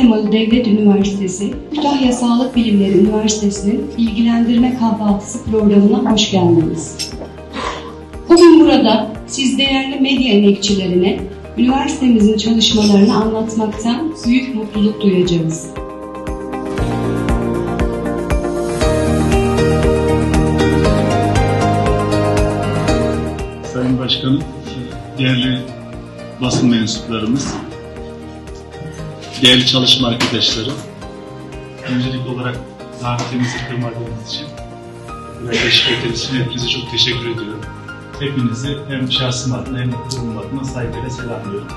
Anadolu Devlet Üniversitesi, Kütahya Sağlık Bilimleri Üniversitesi'nin bilgilendirme kahvaltısı programına hoş geldiniz. Bugün burada siz değerli medya emekçilerine üniversitemizin çalışmalarını anlatmaktan büyük mutluluk duyacağız. Sayın Başkanım, değerli basın mensuplarımız, değerli çalışma arkadaşlarım. Öncelikli olarak davetimizi kırmadığınız için buraya teşvik ettiğiniz için hepinize çok teşekkür ediyorum. Hepinizi hem şahsım adına hem de kurumum adına saygıyla selamlıyorum.